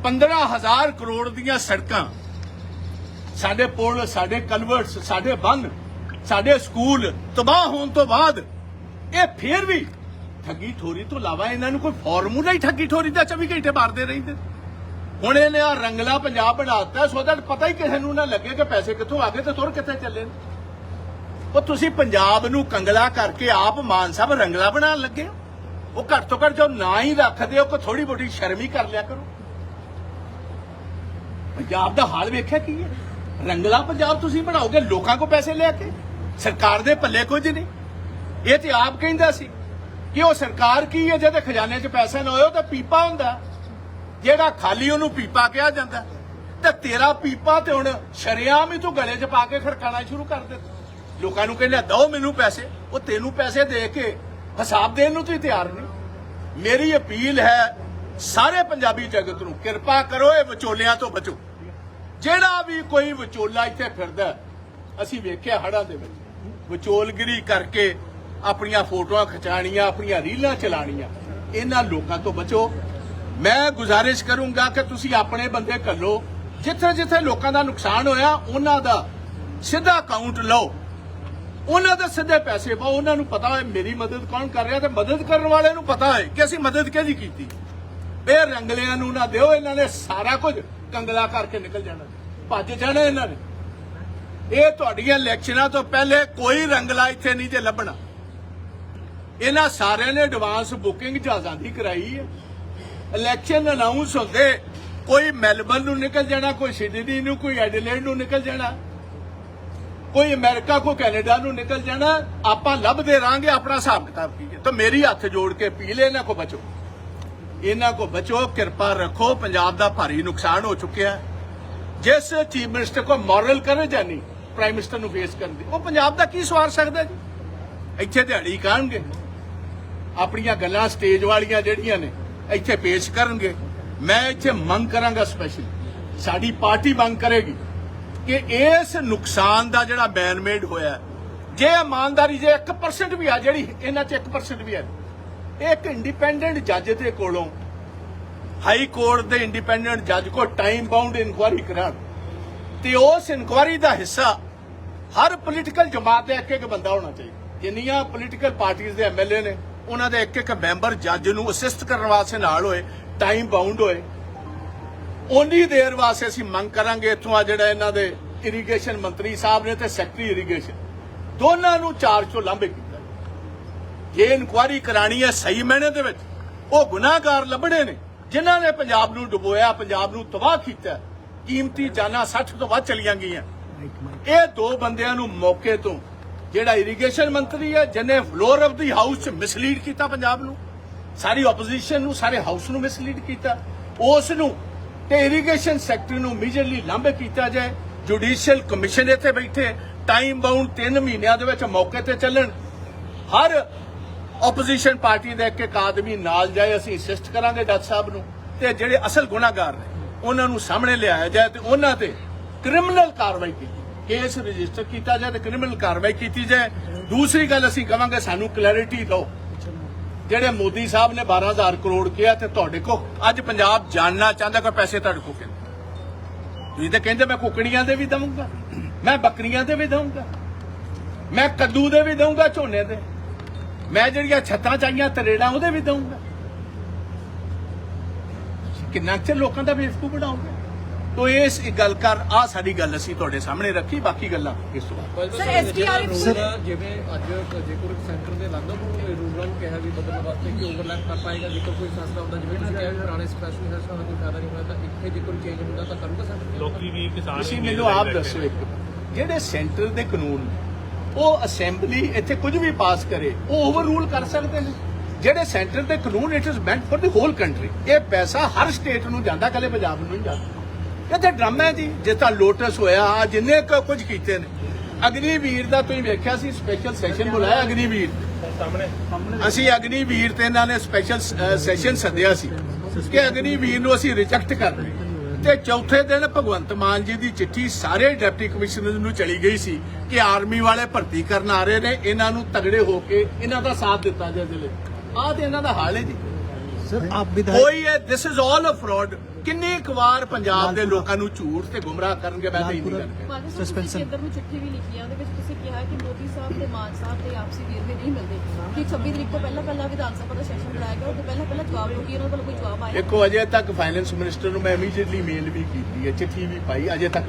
15000 ਕਰੋੜ ਦੀਆਂ ਸੜਕਾਂ ਸਾਡੇ ਪੁਲ, ਸਾਡੇ ਕਨਵਰਟਸ ਸਾਡੇ ਬੰਨ ਸਾਡੇ ਸਕੂਲ ਤਬਾਹ ਹੋਣ ਤੋਂ ਬਾਅਦ ਇਹ ਫੇਰ ਵੀ ਠੱਗੀ ਠੋਰੀ ਤੋਂ ਇਲਾਵਾ ਇਹਨਾਂ ਨੂੰ ਕੋਈ ਫਾਰਮੂਲਾ ਹੀ ਠੱਗੀ ਠੋਰੀ ਦਾ 24 ਘੰਟੇ ਮਾਰਦੇ ਰਹਿੰਦੇ। ਹੁਣ ਇਹਨੇ ਆ ਰੰਗਲਾ ਪੰਜਾਬ ਬਣਾਤਾ, ਸੋ ਦੈਟ ਪਤਾ ਹੀ ਕਿਸੇ ਨੂੰ ਨਾ ਲੱਗੇ ਕਿ ਪੈਸੇ ਕਿੱਥੋਂ ਆ ਗਏ ਤੇ ਤੁਰ ਕਿੱਥੇ ਚੱਲੇ ਨੇ। ਉਹ ਤੁਸੀਂ ਪੰਜਾਬ ਨੂੰ ਕੰਗਲਾ ਕਰਕੇ ਆਪ ਮਾਨ ਸਾਹਿਬ ਰੰਗਲਾ ਬਣਾਉਣ ਲੱਗੇ ਹੋ। ਉਹ ਘੱਟ ਤੋਂ ਘੱਟ ਜੋ ਨਾ ਹੀ ਰੱਖਦੇ ਹੋ ਕੋ ਥੋੜੀ ਬੋਟੀ ਸ਼ਰਮੀ ਕਰ ਲਿਆ ਕਰੋ। ਪੰਜਾਬ ਦਾ ਹਾਲ ਵੇਖਿਆ ਕੀ ਹੈ? ਰੰਗਲਾ ਪੰਜਾਬ ਤੁਸੀਂ ਬਣਾਓਗੇ, ਲੋਕਾਂ ਕੋ ਪੈਸੇ ਲੈ ਕੇ? ਸਰਕਾਰ ਦੇ ਪੱਲੇ ਕੁਝ ਨਹੀਂ। ਇਹ ਤੇ ਆਪ ਕਹਿੰਦਾ ਸੀ ਕਿ ਉਹ ਸਰਕਾਰ ਕੀ ਹੈ ਜਿਹਦੇ ਖਜ਼ਾਨੇ 'ਚ ਪੈਸਾ ਨਾ ਹੋਏ ਉਹ ਤਾਂ ਪੀਪਾ ਹੁੰਦਾ। ਜਿਹੜਾ ਖਾਲੀ ਉਹਨੂੰ ਪੀਪਾ ਕਿਹਾ ਜਾਂਦਾ। ਤੇ ਤੇਰਾ ਪੀਪਾ ਤੇ ਹੁਣ ਸ਼ਰਿਆਮ ਹੀ ਤੂੰ ਗਲੇ 'ਚ ਪਾ ਕੇ ਖੜਕਾਣਾ ਸ਼ੁਰੂ ਕਰ ਦਿੱਤਾ। ਲੋਕਾਂ ਨੂੰ ਕਹਿੰਦਾ, ਦੋ ਮੈਨੂੰ ਪੈਸੇ, ਉਹ ਤੈਨੂੰ ਪੈਸੇ ਦੇ ਕੇ ਹਿਸਾਬ ਦੇਣ ਨੂੰ ਤੁਸੀਂ ਤਿਆਰ ਨਹੀਂ। ਮੇਰੀ ਅਪੀਲ ਹੈ, ਸਾਰੇ ਪੰਜਾਬੀ ਜਗਤ ਨੂੰ ਕਿਰਪਾ ਕਰੋ, ਇਹ ਵਿਚੋਲਿਆਂ ਤੋਂ ਬਚੋ। ਜਿਹੜਾ ਵੀ ਕੋਈ ਵਿਚੋਲਾ ਇੱਥੇ ਫਿਰਦਾ ਅਸੀਂ ਵੇਖਿਆ ਹੜਾਂ ਦੇ ਵਿੱਚ। ਵਿਚੋਲਗਿਰੀ ਕਰਕੇ ਆਪਣੀਆਂ ਫੋਟੋਆਂ ਖਿਚਾਣੀਆਂ, ਆਪਣੀਆਂ ਰੀਲਾਂ ਚਲਾਣੀਆਂ। ਇਹਨਾਂ ਲੋਕਾਂ ਤੋਂ ਬਚੋ। ਮੈਂ ਗੁਜ਼ਾਰਿਸ਼ ਕਰੂੰਗਾ ਕਿ ਤੁਸੀਂ ਆਪਣੇ ਬੰਦੇ ਘੱਲੋ। ਜਿੱਥੇ ਜਿੱਥੇ ਲੋਕਾਂ ਦਾ ਨੁਕਸਾਨ ਹੋਇਆ, ਉਹਨਾਂ ਦਾ ਸਿੱਧਾ ਅਕਾਊਂਟ ਲਓ। ਉਹਨਾਂ ਦੇ ਸਿੱਧੇ ਪੈਸੇ ਪਾਓ। ਉਹਨਾਂ ਨੂੰ ਪਤਾ ਹੋਏ ਮੇਰੀ ਮਦਦ ਕੌਣ ਕਰ ਰਿਹਾ ਤੇ ਮਦਦ ਕਰਨ ਵਾਲੇ ਨੂੰ ਪਤਾ ਹੋਏ ਕਿ ਅਸੀਂ ਮਦਦ ਕਿਹਦੀ ਕੀਤੀ। ਇਹ ਰੰਗਲਿਆਂ ਨੂੰ ਨਾ ਦਿਓ। ਇਹਨਾਂ ਨੇ ਸਾਰਾ ਕੁਝ ਕੰਗਲਾ ਕਰਕੇ ਨਿਕਲ ਜਾਣਾ। ਭੱਜ ਜਾਣਾ ਇਹਨਾਂ ਨੇ। ਇਹ ਤੁਹਾਡੀਆਂ ਇਲੈਕਸ਼ਨਾਂ ਤੋਂ ਪਹਿਲੇ ਕੋਈ ਰੰਗਲਾ ਇੱਥੇ ਨਹੀਂ ਜੇ ਲੱਭਣਾ। ਇਹਨਾਂ ਸਾਰਿਆਂ ਨੇ ਐਡਵਾਂਸ ਬੁਕਿੰਗ ਜਹਾਜ਼ਾਂ ਦੀ ਕਰਾਈ ਹੈ। ਇਲੈਕਸ਼ਨ ਅਨਾਉਂਸ ਹੁੰਦੇ, ਕੋਈ ਮੈਲਬਨ ਨੂੰ ਨਿਕਲ ਜਾਣਾ, ਕੋਈ ਸਿਡਨੀ ਨੂੰ, ਕੋਈ ਐਡੀਲੇਡ ਨੂੰ ਨਿਕਲ ਜਾਣਾ, ਕੋਈ ਅਮਰੀਕਾ ਕੋ ਕੈਨੇਡਾ ਨੂੰ ਨਿਕਲ ਜਾਣਾ, ਆਪਾਂ ਲੱਭਦੇ ਰਾਂਗੇ ਆਪਣਾ ਹਿਸਾਬ ਕਿਤਾਬ ਕੀ ਹੈ। ਤਾਂ ਮੇਰੀ ਹੱਥ ਜੋੜ ਕੇ ਪੀ ਲੈ ਇਹਨਾਂ ਕੋ ਬਚੋ। ਇਹਨਾਂ ਕੋ ਬਚੋ, ਕਿਰਪਾ ਰੱਖੋ, ਪੰਜਾਬ ਦਾ ਭਾਰੀ ਨੁਕਸਾਨ ਹੋ ਚੁੱਕਿਆ ਹੈ। ਜਿਸ ਚੀਫ ਮਿਨਿਸਟਰ ਕੋ ਮੋਰਲ ਕਰੇਜ ਹੈ ਨਹੀਂ, ਪ੍ਰਾਈਮ ਮਿਨਿਸਟਰ ਨੂੰ ਫੇਸ ਕਰਨ ਦੀ। ਉਹ ਪੰਜਾਬ ਦਾ ਕੀ ਸਵਾਰ ਸਕਦਾ ਜੀ? ਇੱਥੇ ਦਿਹਾੜੀ ਕਾਣਗੇ। ਆਪਣੀਆਂ ਗੱਲਾਂ ਸਟੇਜ ਵਾਲੀਆਂ ਜਿਹੜੀਆਂ ਨੇ, ਇੱਥੇ ਪੇਸ਼ ਕਰਨਗੇ। ਮੈਂ ਇੱਥੇ ਮੰਗ ਕਰਾਂਗਾ ਸਪੈਸ਼ਲ ਸਾਡੀ ਪਾਰਟੀ ਮੰਗ ਕਰੇਗੀ ਕਿ ਇਸ ਨੁਕਸਾਨ ਦਾ ਜਿਹੜਾ ਮੈਨਮੇਡ ਹੋਇਆ ਜੇ ਇਮਾਨਦਾਰੀ ਜੇ 1% ਵੀ ਆ, ਜਿਹੜੀ ਇਹਨਾਂ 'ਚ 1% ਵੀ ਹੈ ਇੱਕ ਇੰਡੀਪੈਂਡੈਂਟ ਜੱਜ ਦੇ ਕੋਲੋਂ ਹਾਈ ਕੋਰਟ ਦੇ ਇੰਡੀਪੈਂਡੈਂਟ ਜੱਜ ਕੋ ਟਾਈਮ ਬਾਉਂਡ ਇਨਕੁਆਰੀ ਕਰਾਉਣ। ਤੇ ਉਸ ਇਨਕੁਆਰੀ ਦਾ ਹਿੱਸਾ ਹਰ ਪੋਲੀਟੀਕਲ ਜਮਾਤ ਦਾ ਇੱਕ ਇੱਕ ਬੰਦਾ ਹੋਣਾ ਚਾਹੀਦਾ। ਜਿੰਨੀਆਂ ਪੋਲੀਟੀਕਲ ਪਾਰਟੀਆਂ ਦੇ ਐਮਐਲਏ ਨੇ, ਉਹਨਾਂ ਦੇ ਇੱਕ ਇੱਕ ਮੈਂਬਰ ਜੱਜ ਨੂੰ ਅਸਿਸਟ ਕਰਨ ਵਾਸਤੇ ਨਾਲ ਹੋਏ ਟਾਈਮ ਬਾਉਂਡ ਹੋਏ। ਉਨੀ ਦੇਰ ਵਾਸਤੇ ਅਸੀਂ ਮੰਗ ਕਰਾਂਗੇ ਇੱਥੋਂ ਆ ਜਿਹੜਾ ਇਹਨਾਂ ਦੇ ਇਰੀਗੇਸ਼ਨ ਮੰਤਰੀ ਸਾਹਿਬ ਨੇ ਤੇ ਸੈਕਟਰੀ ਇਰੀਗੇਸ਼ਨ ਦੋਨਾਂ ਨੂੰ ਚਾਰਜ ਤੋਂ ਲਾਂਭੇ ਕੀਤਾ। ਜੇ ਇਨਕੁਆਰੀ ਕਰਾਣੀ ਹੈ ਸਹੀ ਮੈਨੇ ਦੇ ਵਿੱਚ, ਉਹ ਗੁਨਾਹਗਾਰ ਲੱਭਣੇ ਨੇ। ਜਿਨ੍ਹਾਂ ਨੇ ਪੰਜਾਬ ਨੂੰ ਡੁਬੋਇਆ, ਪੰਜਾਬ ਨੂੰ ਤਬਾਹ ਕੀਤਾ, ਕੀਮਤੀ ਜਾਨਾਂ 60 ਤੋਂ ਵੱਧ ਚਲੀਆਂ ਗਈਆਂ। ਇਹ ਦੋ ਬੰਦਿਆਂ ਨੂੰ ਮੌਕੇ ਤੋਂ ਜਿਹੜਾ ਇਰੀਗੇਸ਼ਨ ਮੰਤਰੀ ਹੈ, ਜਿਹਨੇ ਫਲੋਰ ਆਫ ਦੀ ਹਾਊਸ ਚ ਮਿਸਲੀਡ ਕੀਤਾ ਪੰਜਾਬ ਨੂੰ, ਸਾਰੀ ਆਪੋਜੀਸ਼ਨ ਨੂੰ, ਸਾਰੇ ਹਾਊਸ ਨੂੰ ਮਿਸਲੀਡ ਕੀਤਾ, ਉਸ ਨੂੰ ਤੇ ਇਰੀਗੇਸ਼ਨ ਸੈਕਟਰ ਨੂੰ ਇਮੀਡੀਏਟਲੀ ਲਾਂਭੇ ਕੀਤਾ ਜਾਏ। ਜੁਡੀਸ਼ੀਅਲ ਕਮਿਸ਼ਨ ਇੱਥੇ ਬੈਠੇ ਟਾਈਮ ਬਾਉਂਡ 3 ਮਹੀਨਿਆਂ ਦੇ ਵਿੱਚ ਮੌਕੇ ਤੇ ਚੱਲਣ। ਹਰ ਆਪੋਜੀਸ਼ਨ ਪਾਰਟੀ ਦੇ ਇੱਕ ਇੱਕ ਆਦਮੀ ਨਾਲ ਜਾਏ, ਅਸੀਂ ਅਸਿਸਟ ਕਰਾਂਗੇ ਜੱਜ ਸਾਹਿਬ ਨੂੰ। ਤੇ ਜਿਹੜੇ ਅਸਲ ਗੁਨਾਹਗਾਰ ਨੇ, ਉਹਨਾਂ ਨੂੰ ਸਾਹਮਣੇ ਲਿਆਇਆ ਜਾਏ ਤੇ ਉਹਨਾਂ ਤੇ ਕ੍ਰਿਮੀਨਲ ਕਾਰਵਾਈ ਕੀਤੀ ਕੇਸ ਰਜਿਸਟਰ ਕੀਤਾ ਜਾਏ ਤੇ ਕ੍ਰਿਮੀਨਲ ਕਾਰਵਾਈ ਕੀਤੀ ਜਾਏ। ਦੂਸਰੀ ਗੱਲ ਅਸੀਂ ਕਵਾਂਗੇ, ਸਾਨੂੰ ਕਲੈਰਿਟੀ ਦਿਓ। ਜਿਹੜੇ ਮੋਦੀ ਸਾਹਿਬ ਨੇ 12000 ਕਰੋੜ ਕਿਹਾ ਤੇ ਤੁਹਾਡੇ ਕੋ ਅੱਜ ਪੰਜਾਬ ਜਾਣਨਾ ਚਾਹੁੰਦਾ ਕੋਈ ਪੈਸੇ ਤੁਹਾਡੇ ਕੋ ਕਿੰਨੇ? ਤੁਸੀਂ ਤਾਂ ਕਹਿੰਦੇ ਮੈਂ ਕੁਕੜੀਆਂ ਦੇ ਵੀ ਦਵਾਂਗਾ ਮੈਂ ਬੱਕਰੀਆਂ ਦੇ ਵੀ ਦਵਾਂਗਾ ਮੈਂ ਕੱਦੂ ਦੇ ਵੀ ਦਵਾਂਗਾ ਝੋਨੇ ਦੇ। ਮੈਂ ਜਿਹੜੀਆਂ ਛੱਤਾਂ ਚਾਹੀਆਂ ਤਰੇੜਾਂ ਉਹਦੇ ਵੀ ਦਊਂਗਾ। ਕਿੰਨਾ ਚਿਰ ਲੋਕਾਂ ਦਾ ਬੇਵਕੂਫ ਬਣਾਉਂਗੇ ਤੋ ਇਸ ਗੱਲ ਕਰ ਆ ਸਾਡੀ ਗੱਲ ਅਸੀਂ ਤੁਹਾਡੇ ਸਾਹਮਣੇ ਰੱਖੀ ਬਾਕੀ ਗੱਲਾਂ ਇਸ ਤੋਂ ਬਾਅਦ। ਸਰ ਜਿਵੇਂ ਅੱਜ ਜੇਕਰ ਸੈਂਟਰ ਦੇ ਲੱਗਦਾ ਕੋਈ ਰੂਲਾਂ ਨੂੰ ਕਿਹਾ ਵੀ ਬਦਲਣ ਵਾਸਤੇ ਕਿ ਓਵਰਲੈਪ ਕਰ ਪਾਏਗਾ ਜੇਕਰ ਕੋਈ ਫੈਸਲਾ ਹੁੰਦਾ ਜਿਵੇਂ ਤੁਸੀਂ ਕਿਹਾ ਪੁਰਾਣੇ ਸਪੈਸ਼ਲ ਫੈਸਲਾ ਦਾ ਕੋਈ ਫਾਇਦਾ ਨਹੀਂ ਹੋਇਆ ਤਾਂ ਇੱਥੇ ਜੇ ਕੋਈ ਚੇਂਜ ਹੁੰਦਾ ਤਾਂ ਕਰੂਗਾ ਸੈਂਟਰ ਲੋਕੀ ਵੀ ਕਿਸਾਨ ਤੁਸੀਂ ਵੀ ਮੈਨੂੰ ਆਪ ਦੱਸੋ ਇੱਕ। ਜਿਹੜੇ ਸੈਂਟਰ ਦੇ ਕਾਨੂੰਨ ਨੇ, ਉਹ ਅਸੈਂਬਲੀ ਇੱਥੇ ਕੁਝ ਵੀ ਪਾਸ ਕਰੇ ਉਹ ਓਵਰਰੂਲ ਕਰ ਸਕਦੇ ਨੇ। ਜਿਹੜੇ ਸੈਂਟਰ ਦੇ ਕਾਨੂੰਨ it is meant for the whole country ਇਹ ਪੈਸਾ ਹਰ ਸਟੇਟ ਨੂੰ ਜਾਂਦਾ ਕੱਲੇ ਪੰਜਾਬ ਨੂੰ ਨਹੀਂ ਜਾਂਦਾ। ਤਾਂ ਡਰਾਮਾ ਹੈ ਜੀ ਜਿਸ ਤਰ੍ਹਾਂ ਲੋਟਸ ਹੋਇਆ ਆਹ ਜਿੰਨੇ ਕੁ ਕੁਝ ਕੀਤੇ ਨੇ। ਅਗਨੀਵੀਰ ਦਾ ਤੁਸੀਂ ਵੇਖਿਆ ਸੀ ਸਪੈਸ਼ਲ ਸੈਸ਼ਨ ਬੁਲਾਇਆ ਅਗਨੀਵੀਰ। ਸਾਹਮਣੇ। ਅਸੀਂ ਅਗਨੀਵੀਰ ਤੇ ਇਹਨਾਂ ਨੇ ਸਪੈਸ਼ਲ ਸੈਸ਼ਨ ਸੱਦਿਆ ਸੀ। ਕਿ ਅਗਨੀਵੀਰ ਨੂੰ ਅਸੀਂ ਰਿਜੈਕਟ ਕਰ ਰਹੇ ਤੇ ਚੌਥੇ ਦਿਨ ਭਗਵੰਤ ਮਾਨ ਜੀ ਦੀ ਚਿੱਠੀ ਸਾਰੇ ਡਿਪਟੀ ਕਮਿਸ਼ਨਰ ਨੂੰ ਚਲੀ ਗਈ ਸੀ ਕਿ ਆਰਮੀ ਵਾਲੇ ਭਰਤੀ ਕਰਨ ਆ ਰਹੇ ਨੇ ਇਹਨਾਂ ਨੂੰ ਤਗੜੇ ਹੋ ਕੇ ਇਹਨਾਂ ਦਾ ਸਾਥ ਦਿੱਤਾ ਜਾਏ ਜ਼ਿਲ੍ਹੇ। ਆਹ ਤੇ ਇਹਨਾਂ ਦਾ ਹਾਲ ਹੈ ਜੀ। ਸਰ ਆਪ ਵਿਧਾਇਕ ਕੋਈ ਇਹ this is all a fraud ਕਿੰਨੀ ਕੁ ਵਾਰ ਪੰਜਾਬ ਦੇ ਲੋਕਾਂ ਨੂੰ ਝੂਠ ਤੇ ਗੁੰਮਰਾਹ ਕਰਨਗੇ? ਮੈਂ ਤਾਂ ਇਹ ਨਹੀਂ ਕਰਨਗੇ ਮਾਨ ਸਾਹਿਬ Suspension. ਤੁਸੀਂ ਅੰਦਰ ਨੂੰ ਚਿੱਠੀ ਵੀ ਲਿਖੀ ਆ ਉਹਦੇ ਵਿੱਚ ਤੁਸੀਂ ਕਿਹਾ ਕਿ ਮੋਦੀ ਸਾਹਿਬ ਤੇ ਮਾਨ ਸਾਹਿਬ ਦੇ ਆਪਸੀ ਵੇਰਵੇ ਨਹੀਂ ਮਿਲਦੇ। ਕਿ 26 ਤਰੀਕ ਤੋਂ ਪਹਿਲਾਂ ਪਹਿਲਾਂ ਵਿਧਾਨ ਸਭਾ ਦਾ ਸੈਸ਼ਨ ਬੁਲਾਇਆ ਗਿਆ ਉਹ ਤੋਂ ਪਹਿਲਾਂ ਪਹਿਲਾਂ ਜਵਾਬ ਹੋਗੀ ਉਹਨਾਂ ਕੋਲ ਕੋਈ ਜਵਾਬ ਆਇਆ? ਦੇਖੋ ਅਜੇ ਤੱਕ ਫਾਈਨੈਂਸ ਮਿਨਿਸਟਰ ਨੂੰ ਮੈਂ ਇਮੀਡੀਏਟਲੀ ਮੇਲ ਵੀ ਕੀਤੀ ਹੈ ਚਿੱਠੀ ਵੀ ਪਾਈ ਅਜੇ ਤੱਕ